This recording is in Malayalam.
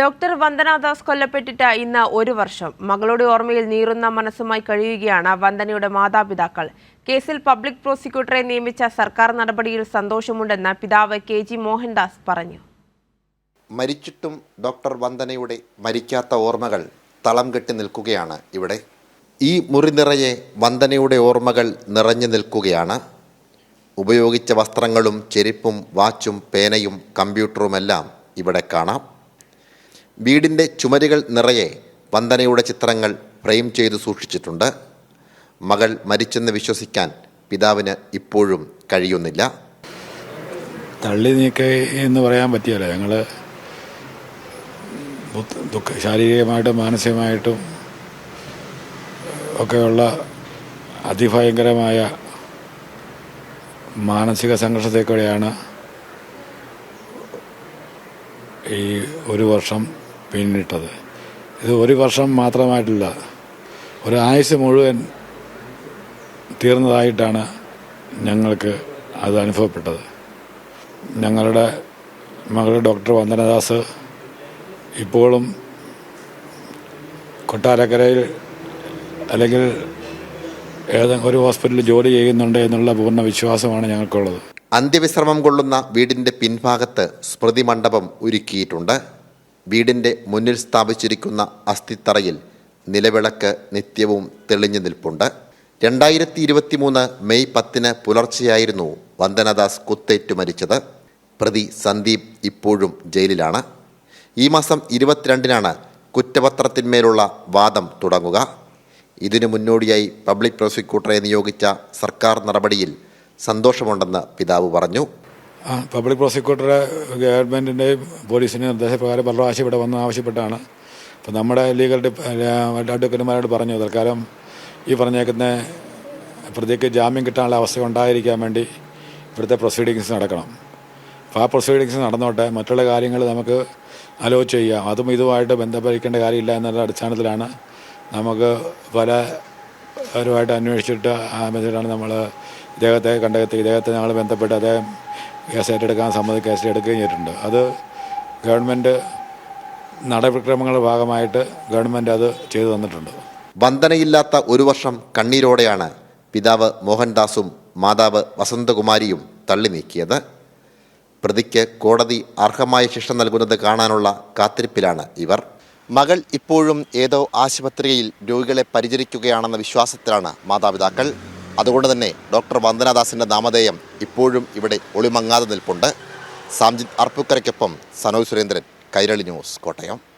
ഡോക്ടർ വന്ദനാദാസ് കൊല്ലപ്പെട്ടിട്ട് ഇന്ന് ഒരു വർഷം. മകളുടെ ഓർമ്മയിൽ നീറുന്ന മനസ്സുമായി കഴിയുകയാണ് വന്ദനയുടെ മാതാപിതാക്കൾ. കേസിൽ പബ്ലിക് പ്രോസിക്യൂട്ടറെ നിയമിച്ച സർക്കാർ നടപടിയിൽ സന്തോഷമുണ്ടെന്ന് പിതാവ് കെ ജി മോഹൻദാസ് പറഞ്ഞു. മരിച്ചിട്ടും ഡോക്ടർ വന്ദനയുടെ മരിക്കാത്ത ഓർമ്മകൾ തളം കെട്ടി നിൽക്കുകയാണ് ഇവിടെ. ഈ മുറി നിറയെ വന്ദനയുടെ ഓർമ്മകൾ നിറഞ്ഞു നിൽക്കുകയാണ്. ഉപയോഗിച്ച വസ്ത്രങ്ങളും ചെരുപ്പും വാച്ചും പേനയും കമ്പ്യൂട്ടറുമെല്ലാം ഇവിടെ കാണാം. വീടിന്റെ ചുമരുകൾ നിറയെ വന്ദനയുടെ ചിത്രങ്ങൾ ഫ്രെയിം ചെയ്ത് സൂക്ഷിച്ചിട്ടുണ്ട്. മകൾ മരിച്ചെന്ന് വിശ്വസിക്കാൻ പിതാവിന് ഇപ്പോഴും കഴിയുന്നില്ല. തള്ളി നീക്ക എന്ന് പറയാൻ പറ്റിയല്ല. ഞങ്ങൾ ദുഃഖ ശാരീരികമായിട്ടും മാനസികമായിട്ടും ഒക്കെയുള്ള അതിഭയങ്കരമായ മാനസിക സംഘർഷത്തെക്കൂടെയാണ് ഈ ഒരു വർഷം പിന്നിട്ടത്. ഇത് ഒരു വർഷം മാത്രമായിട്ടില്ല. ഒരു ആയുസ് മുഴുവൻ തീർന്നതായിട്ടാണ് ഞങ്ങൾക്ക് അത് അനുഭവപ്പെട്ടത്. ഞങ്ങളുടെ മകൾ ഡോക്ടർ വന്ദനദാസ് ഇപ്പോഴും കൊട്ടാരക്കരയിൽ അല്ലെങ്കിൽ ഏതെങ്കിലും ഒരു ഹോസ്പിറ്റലിൽ ജോലി ചെയ്യുന്നുണ്ട് എന്നുള്ള പൂർണ വിശ്വാസമാണ് ഞങ്ങൾക്കുള്ളത്. അന്ത്യവിശ്രമം കൊള്ളുന്ന വീടിന്റെ പിൻഭാഗത്ത് സ്മൃതി മണ്ഡപം ഒരുക്കിയിട്ടുണ്ട്. വീടിന്റെ മുന്നിൽ സ്ഥാപിച്ചിരിക്കുന്ന അസ്ഥിത്തറയിൽ നിലവിളക്ക് നിത്യവും തെളിഞ്ഞു നിൽപ്പുണ്ട്. രണ്ടായിരത്തി ഇരുപത്തി മൂന്ന് മെയ് പത്തിന് പുലർച്ചെയായിരുന്നു വന്ദനദാസ് കുത്തേറ്റു മരിച്ചത്. പ്രതി സന്ദീപ് ഇപ്പോഴും ജയിലിലാണ്. ഈ മാസം ഇരുപത്തിരണ്ടിനാണ് കുറ്റപത്രത്തിന്മേലുള്ള വാദം തുടങ്ങുക. ഇതിനു മുന്നോടിയായി പബ്ലിക് പ്രോസിക്യൂട്ടറെ നിയോഗിച്ച സർക്കാർ നടപടിയിൽ സന്തോഷമുണ്ടെന്ന് പിതാവ് പറഞ്ഞു. പബ്ലിക് പ്രോസിക്യൂട്ടറെ ഗവൺമെന്റിന്റെയും പോലീസിന്റെയും നിർദ്ദേശപ്രകാരം പല പ്രാവശ്യം ഇവിടെ വന്ന് ആവശ്യപ്പെട്ടാണ്. അപ്പോൾ നമ്മുടെ ലീഗൽ അഡ്വക്കറ്റുമാരോട് പറഞ്ഞു തൽക്കാലം ഈ പറഞ്ഞേക്കുന്ന പ്രതിക്ക് ജാമ്യം കിട്ടാനുള്ള അവസ്ഥ ഉണ്ടായിരിക്കാൻ വേണ്ടി ഇവിടുത്തെ പ്രൊസീഡിങ്സ് നടക്കണം. അപ്പോൾ ആ പ്രൊസീഡിങ്സ് നടന്നോട്ടെ മറ്റുള്ള കാര്യങ്ങൾ നമുക്ക് ആലോചിച്ച് ചെയ്യാം. അതും ഇതുമായിട്ട് ബന്ധപ്പെടിക്കേണ്ട കാര്യമില്ല എന്നുള്ള അടിസ്ഥാനത്തിലാണ് നമുക്ക് പല അവരുമായിട്ട് അന്വേഷിച്ചിട്ട് മെത്തേഡാണ് നമ്മൾ ഇദ്ദേഹത്തെ കണ്ടെത്തി ഇദ്ദേഹത്തെ ഞങ്ങൾ ബന്ധപ്പെട്ട് അദ്ദേഹം കേസ് ഏറ്റെടുക്കാൻ സമ്മതി കേസ് എടുക്കുകയും ചെയ്തിട്ടുണ്ട്. അത് ഗവൺമെന്റ് നടപടിക്രമങ്ങളുടെ ഭാഗമായിട്ട് ഗവൺമെന്റ് അത് ചെയ്തു തന്നിട്ടുണ്ട്. വന്ദനയില്ലാത്ത ഒരു വർഷം കണ്ണീരോടെയാണ് പിതാവ് മോഹൻദാസും മാതാവ് വസന്തകുമാരിയും തള്ളി നീക്കിയത് പ്രതിക്ക് കോടതി അർഹമായ ശിക്ഷ നൽകുന്നത് കാണാനുള്ള കാത്തിരിപ്പിലാണ് ഇവർ. മകൾ ഇപ്പോഴും ഏതോ ആശുപത്രിയിൽ രോഗികളെ പരിചരിക്കുകയാണെന്ന വിശ്വാസത്തിലാണ് മാതാപിതാക്കൾ. അതുകൊണ്ട് തന്നെ ഡോക്ടർ വന്ദനാദാസിന്റെ നാമധേയം ഇപ്പോഴും ഇവിടെ ഒളിമങ്ങാതെ നിൽപ്പുണ്ട്. സാംജിത് അർപ്പുക്കരയ്ക്കൊപ്പം സനോജ് സുരേന്ദ്രൻ കൈരളി ന്യൂസ് കോട്ടയം.